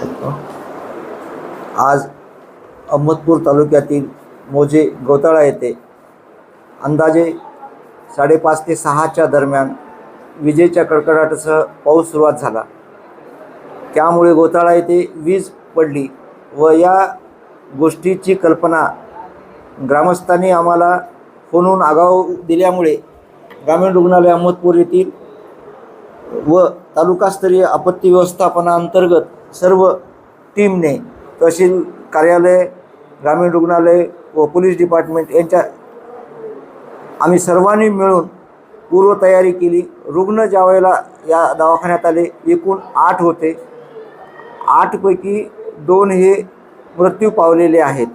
हो? आज अहमदपूर तालुक्यातील मोजे गोताळा येथे अंदाजे साडेपाच ते सहाच्या दरम्यान विजेच्या कडकडाटासह पाऊस सुरुवात झाला. त्यामुळे गोताळा येथे वीज पडली व या गोष्टीची कल्पना ग्रामस्थांनी आम्हाला फोनहून आगाऊ दिल्यामुळे ग्रामीण रुग्णालय अहमदपूर येथील व तालुकास्तरीय आपत्ती व्यवस्थापनाअंतर्गत सर्व टीमने तहसील कार्यालय ग्रामीण रुग्णालय व पोलीस डिपार्टमेंट यांच्या आम्ही सर्वांनी मिळून पूर्वतयारी केली. रुग्ण ज्यावेळेला या दवाखान्यात आले एकूण आठ होते. आठपैकी दोन हे मृत्यू पावलेले आहेत.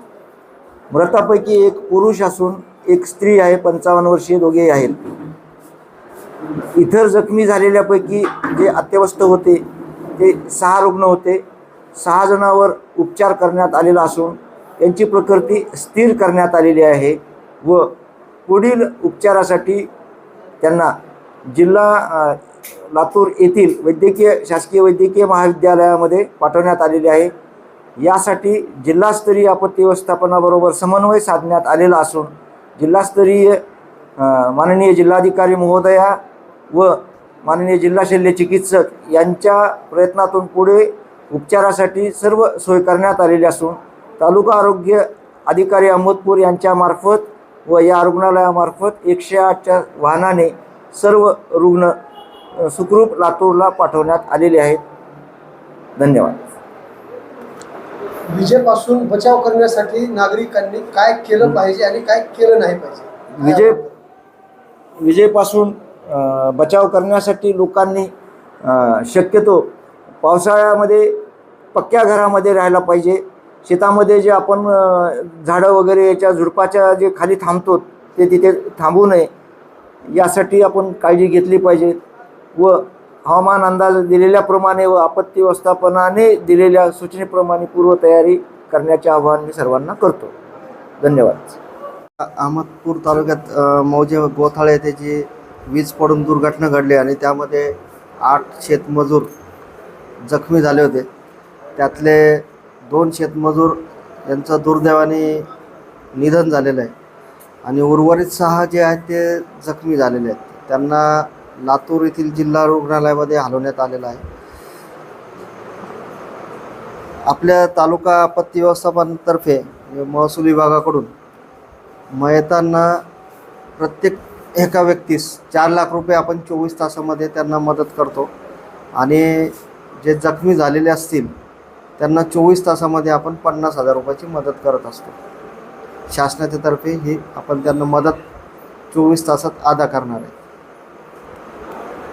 मृतापैकी एक पुरुष असून एक स्त्री आहे पंचावन्न वर्षीय दोघेही आहेत. इतर जखमी झालेल्यापैकी जे अत्यवस्थ होते ते सहा रुग्ण होते सहा जणांवर उपचार करण्यात आलेला असून त्यांची प्रकृती स्थिर करण्यात आलेली आहे व पुढील उपचारासाठी त्यांना जिल्हा लातूर येथील वैद्यकीय शासकीय वैद्यकीय महाविद्यालयामध्ये पाठवण्यात आलेले आहे. यासाठी जिल्हास्तरीय आपत्ती व्यवस्थापनाबरोबर समन्वय साधण्यात आलेला असून जिल्हास्तरीय माननीय जिल्हाधिकारी महोदया व माननीय जिल्हा शल्य चिकित्सक यांच्या प्रयत्नातून पुढे उपचारासाठी सर्व सोय करण्यात आलेली असून तालुका आरोग्य अधिकारी अहमदपूर यांच्यामार्फत व या रुग्णालयामार्फत एकशे आठच्या वाहनाने सर्व रुग्ण सुखरूप लातूरला पाठवण्यात आलेले आहेत. धन्यवाद. विजेपासून बचाव करण्यासाठी नागरिकांनी काय केलं पाहिजे आणि काय केलं नाही पाहिजे? विजय विजेपासून बचाव करण्यासाठी लोकांनी शक्यतो पावसाळ्यामध्ये पक्क्या घरामध्ये राहायला पाहिजे. शेतामध्ये जे आपण झाडं वगैरे याच्या झुडपाच्या जे खाली थांबतो ते तिथे थांबू नये. यासाठी आपण काळजी घेतली पाहिजे व हवामान अंदाज दिलेल्याप्रमाणे व आपत्ती व्यवस्थापनाने दिलेल्या सूचनेप्रमाणे पूर्वतयारी करण्याचे आवाहन मी सर्वांना करतो. धन्यवाद. अहमदपूर तालुक्यात मौजे गोथाळे येथे जी वीज पडून दुर्घटना घडली आणि त्यामध्ये आठ शेतमजूर जखमी झाले होते. त्यातले दोन शेतमजूर यांचं दुर्दैवाने निधन झालेलं आहे. आणि उर्वरित सहा जे आहेत ते जखमी झालेले आहेत. त्यांना लातूर येथील जिल्हा रुग्णालयामध्ये हलवण्यात आलेलं आहे. आपल्या तालुका आपत्ती व्यवस्थापनातर्फे महसूल विभागाकडून मयतांना प्रत्येक एका व्यक्तीस चार लाख रुपये आपण चोवीस तासामध्ये त्यांना मदत करतो. आणि जे जखमी झालेले असतील त्यांना चोवीस तासामध्ये आपण पन्नास हजार रुपयाची मदत करत असतो. शासनाच्यातर्फे ही आपण त्यांना मदत चोवीस तासात अदा करणार आहे.